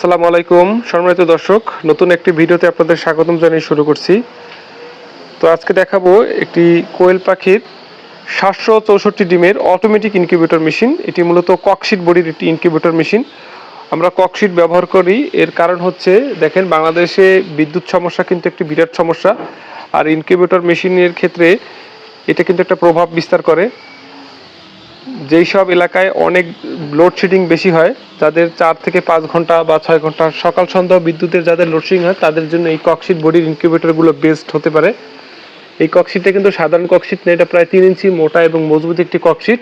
আসসালামু আলাইকুম। সম্মানিত দর্শক, নতুন একটি ভিডিওতে আপনাদের স্বাগতম জানিয়ে শুরু করছি। তো আজকে দেখাবো একটি কোয়েল পাখির সাতশো চৌষট্টি ডিমের অটোমেটিক ইনকিউবেটর মেশিন এটি মূলত ককশিট বডির একটি ইনকিউবেটর মেশিন আমরা ককশিট ব্যবহার করি, এর কারণ হচ্ছে, দেখেন, বাংলাদেশে বিদ্যুৎ সমস্যা কিন্তু একটি বিরাট সমস্যা। আর ইনকিউবেটর মেশিনের ক্ষেত্রে এটা কিন্তু একটা প্রভাব বিস্তার করে। যেই সব এলাকায় অনেক লোডশেডিং বেশি হয়, যাদের চার থেকে পাঁচ ঘণ্টা বা ছয় ঘণ্টা সকাল সন্ধ্যা বিদ্যুতের যাদের লোডশেডিং হয়, তাদের জন্য এই ককশিট বডির ইনকিউবেটরগুলো বেস্ট হতে পারে। এই ককশিটটা কিন্তু সাধারণ ককশিট না, এটা প্রায় তিন ইঞ্চি মোটা এবং মজবুত একটি ককশিট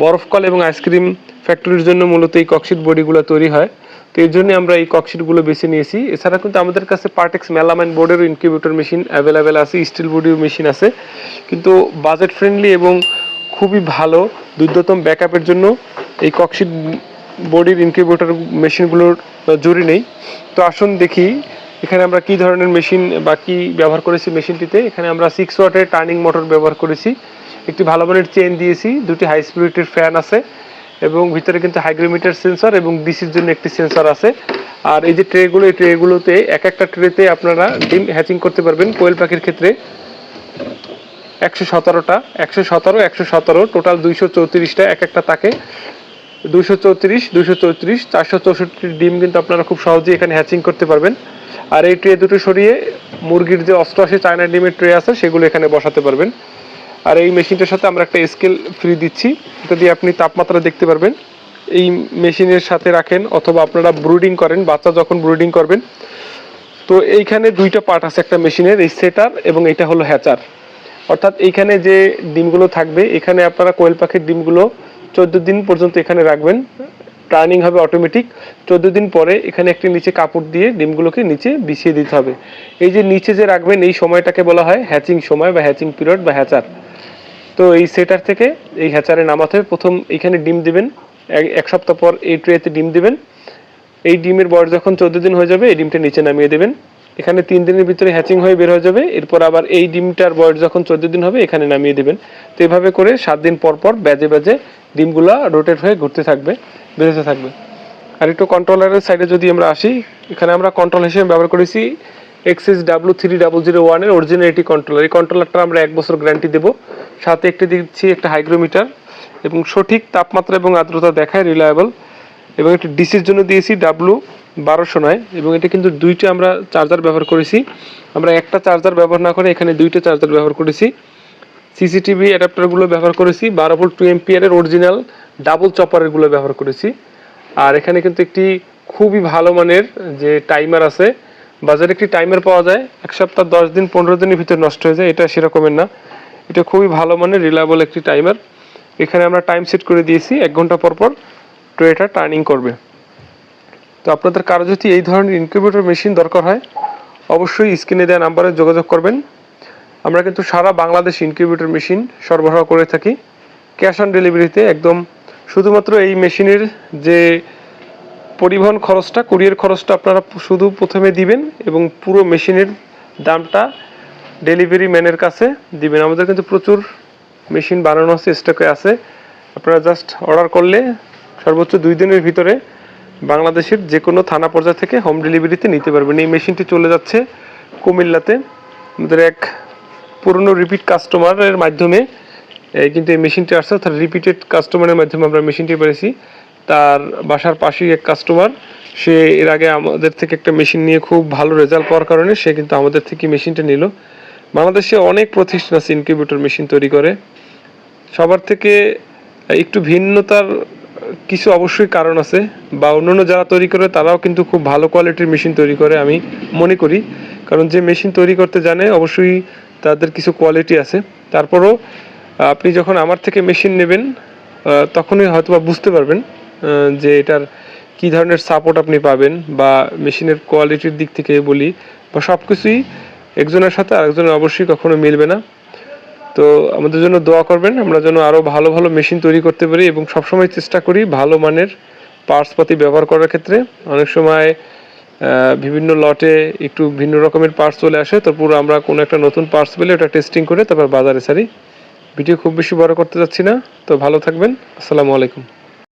বরফকল এবং আইসক্রিম ফ্যাক্টরির জন্য মূলত এই ককশিট বডিগুলো তৈরি হয়। তো এর জন্য আমরা এই ককশিটগুলো বেছে নিয়েছি। এছাড়া কিন্তু আমাদের কাছে পার্টেক্স মেলামাইন বোর্ডেরও ইনকিউবেটর মেশিন অ্যাভেলেবেল আছে স্টিল বডির মেশিন আছে। কিন্তু বাজেট ফ্রেন্ডলি এবং খুবই ভালো, দুর্দতম ব্যাকআপের জন্য এই ককশিট বডির ইনকিউবেটর মেশিনগুলোর জরুরি নেই। তো আসুন দেখি, এখানে আমরা কি ধরনের মেশিন বা কি ব্যবহার করেছি মেশিনটিতে। এখানে আমরা সিক্স ওয়াটের টার্নিং মোটর ব্যবহার করেছি। একটি ভালো মানের চেন দিয়েছি, দুটি হাই স্পিরিটের ফ্যান আছে এবং ভিতরে কিন্তু হাইগ্রোমিটার সেন্সর এবং ডিসির জন্য একটি সেন্সর আছে। আর এই যে ট্রেগুলো এই ট্রেগুলোতে এক একটা ট্রেতে আপনারা ডিম হ্যাচিং করতে পারবেন কোয়েল পাখির ক্ষেত্রে। একশো সতেরোটা, একশো সতেরো একশো সতেরো, টোটাল দুইশো চৌত্রিশটা, এক একটা তাকে। দুশো চৌত্রিশ দুশো চৌত্রিশ, চারশো চৌষট্টি ডিম কিন্তু আপনারা খুব সহজেই এখানে হ্যাচিং করতে পারবেন। আর এই ট্রে দুটো সরিয়ে মুরগির যে অস্ত্র অষ্টআশি চায়না ডিমের ট্রে আছে, সেগুলো এখানে বসাতে পারবেন। আর এই মেশিনটার সাথে আমরা একটা স্কেল ফ্রি দিচ্ছি দিয়ে আপনি তাপমাত্রা দেখতে পারবেন। এই মেশিনের সাথে রাখেন অথবা আপনারা ব্রুডিং করেন, বাচ্চা যখন ব্রুডিং করবেন। তো এইখানে দুইটা পার্ট আছে একটা মেশিনের, এই সেটার এবং এটা হলো হ্যাচার অর্থাৎ এইখানে যে ডিমগুলো থাকবে, এখানে আপনারা কোয়েল পাখির ডিমগুলো চোদ্দ দিন পর্যন্ত এখানে রাখবেন। টার্নিং হবে অটোমেটিক চোদ্দ দিন পরে এখানে একটি নিচে কাপড় দিয়ে ডিমগুলোকে নিচে বিছিয়ে দিতে হবে। এই যে নিচে যে রাখবেন, এই সময়টাকে বলা হয় হ্যাচিং সময় বা হ্যাচিং পিরিয়ড বা হ্যাচার তো এই সেটার থেকে এই হ্যাচারে নামাতে হবে প্রথম এখানে ডিম দিবেন। এক- সপ্তাহ পর এই ট্রেতে ডিম দিবেন। এই ডিমের বয়স যখন চোদ্দ দিন হয়ে যাবে, এই ডিমটা নিচে নামিয়ে দেবেন। এখানে তিন দিনের ভিতরে হ্যাচিং হয়ে বের হয়ে যাবে। এরপর আবার এই ডিমটার বয়স যখন চোদ্দ দিন হবে, এখানে নামিয়ে দেবেন। তো এভাবে করে সাত দিন পর পর ব্যাজে ব্যাজে ডিমগুলা রোটেট হয়ে ঘুরতে থাকবে, বেরোতে থাকবে। আর একটু কন্ট্রোলারের সাইডে যদি আমরা আসি, এখানে আমরা কন্ট্রোল হিসেবে ব্যবহার করেছি XS W three double zero ওয়ানের অরিজিনাল এটি কন্ট্রোলার এই কন্ট্রোলারটা আমরা এক বছর গ্যারান্টি দেবো। সাথে একটি দিচ্ছি একটা হাইগ্রোমিটার এবং সঠিক তাপমাত্রা এবং আর্দ্রতা দেখায় রিলায়েবল এবং একটি ডিসির জন্য দিয়েছি ডাব্লু বারোশো নয়, এবং এটা কিন্তু দুইটা আমরা চার্জার ব্যবহার করেছি। আমরা একটা চার্জার ব্যবহার না করে এখানে দুইটা চার্জার ব্যবহার করেছি। সিসিটিভি অ্যাডাপ্টারগুলো ব্যবহার করেছি, বারো ভোল্ট টু এমপিয়ারের অরিজিনাল ডাবল চপারেরগুলো ব্যবহার করেছি। আর এখানে কিন্তু একটি খুবই ভালো মানের যে টাইমার আছে, বাজারে একটি টাইমার পাওয়া যায়, এক সপ্তাহ, দশ দিন, পনেরো দিনের ভিতরে নষ্ট হয়ে যায়, এটা সেরকমের না। এটা খুবই ভালো মানের রিলায়েবল একটি টাইমার এখানে আমরা টাইম সেট করে দিয়েছি, এক ঘণ্টা পর পর ট্রেটা টার্নিং করবে। তো আপনাদের কারও যদি এই ধরনের ইনকিউবেটর মেশিন দরকার হয়, অবশ্যই স্ক্রিনে দেওয়া নাম্বারে যোগাযোগ করবেন। আমরা কিন্তু সারা বাংলাদেশ ইনকিউবেটর মেশিন সরবরাহ করে থাকি। ক্যাশ অন ডেলিভারিতে একদম শুধুমাত্র এই মেশিনের যে পরিবহন খরচটা কুরিয়ার খরচটা আপনারা শুধু প্রথমে দিবেন এবং পুরো মেশিনের দামটা ডেলিভারি ম্যানের কাছে দিবেন। আমাদের কিন্তু প্রচুর মেশিন বানানো আছে স্টকে আছে। আপনারা জাস্ট অর্ডার করলে সর্বোচ্চ দুই দিনের ভিতরে বাংলাদেশের যে কোনো থানা পর্যায় থেকে হোম ডেলিভারিতে নিতে পারবেন। এই মেশিনটি চলে যাচ্ছে কুমিল্লাতে। আমাদের এক পুরনো রিপিট কাস্টমারের মাধ্যমে কিন্তু এই মেশিনটি আসছে, অর্থাৎ রিপিটেড কাস্টমারের মাধ্যমে আমরা মেশিনটি পেয়েছি। তার বাসার পাশেই এক কাস্টমার সে এর আগে আমাদের থেকে একটা মেশিন নিয়ে খুব ভালো রেজাল্ট পাওয়ার কারণে সে কিন্তু আমাদের থেকে মেশিনটা নিল। বাংলাদেশে অনেক প্রতিষ্ঠান আছে ইনকিউবেটর মেশিন তৈরি করে। সবার থেকে একটু ভিন্নতার কিছু অবশ্যই কারণ আছে বা অন্যান্য যারা তৈরি করে তারাও কিন্তু খুব ভালো কোয়ালিটির মেশিন তৈরি করে আমি মনে করি। কারণ যে মেশিন তৈরি করতে জানে অবশ্যই তাদের কিছু কোয়ালিটি আছে। তারপরও আপনি যখন আমার থেকে মেশিন নেবেন তখনই হয়তো বা বুঝতে পারবেন যে এটার কি ধরনের সাপোর্ট আপনি পাবেন বা মেশিনের কোয়ালিটির দিক থেকে বলি বা সব কিছুই একজনের সাথে আরেকজনের অবশ্যই কখনো মিলবে না। তো আমাদের জন্য দোয়া করবেন, আমরা যেন আরও ভালো ভালো মেশিন তৈরি করতে পারি এবং সবসময় চেষ্টা করি ভালো মানের পার্টস পাতি ব্যবহার করার ক্ষেত্রে। অনেক সময় বিভিন্ন লটে একটু ভিন্ন রকমের পার্টস চলে আসে তারপর আমরা কোনো একটা নতুন পার্টস পেলে ওটা টেস্টিং করে তারপর বাজারে সারি ভিডিও খুব বেশি বড় করতে যাচ্ছি না, তো ভালো থাকবেন। আসসালামু আলাইকুম।